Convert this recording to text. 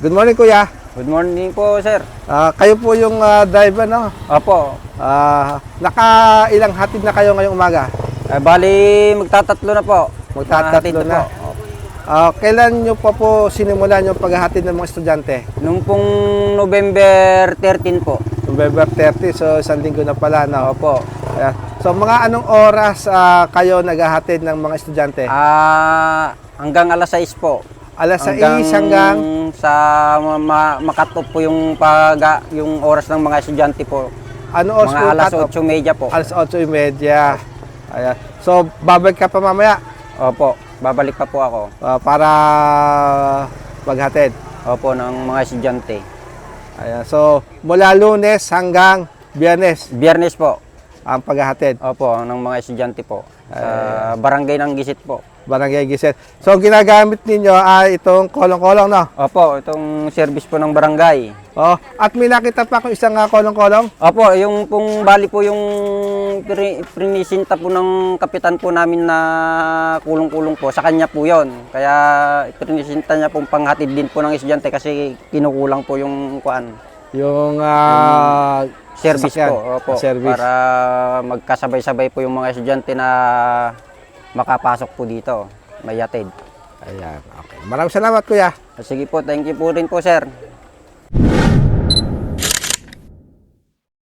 Good morning, kuya. Good morning po, sir. Ah, kayo po yung ah, driver, no? Opo. Ah, naka ilang hatid na kayo ngayong umaga? Eh, bali, magtatatlo na po. Magtatatlo na. Po. Ah, kailan nyo pa po sinimulan yung paghahatid ng mga estudyante? Nung pong November 13 po. November 30, so isang linggo na pala, no? Opo. Ayan. So, mga anong oras ah, kayo naghahatid ng mga estudyante? Ah, hanggang alas 6 po. Alas 6 hanggang sa ma- ma- makatop po yung pag yung oras ng mga estudyante po. ano oras mga po alas cut-off? 8:30 po. Alas 8.30. Ayan. So, babalik ka pa mamaya Opo. Babalik pa po ako. ah, para maghatid. Opo, ng mga estudyante. Ayan. So, mula lunes hanggang biyernes Biyernes po. Ang paghahatid. Opo, ng mga estudyante po. Sa barangay ng Gisit po. Barangay Giset. So, ginagamit ninyo ay itong kolong-kolong, no? Opo, itong service po ng barangay. Oh, at may nakita pa akong isang ah, kolong-kolong. Opo, yung pong bali po yung pri- prinisinta po ng kapitan po namin na kulong-kulong po, sa kanya po yon. Kaya prinisinta niya pong panghatid din po ng estudyante kasi kinukulang po yung kuan. Yung ah, Service sasakyan. po, opo, Service. para magkasabay-sabay po yung mga estudyante na makapasok po dito, may yatid. Ayan, okay. Maraming salamat, kuya. Sige po, thank you po rin po sir.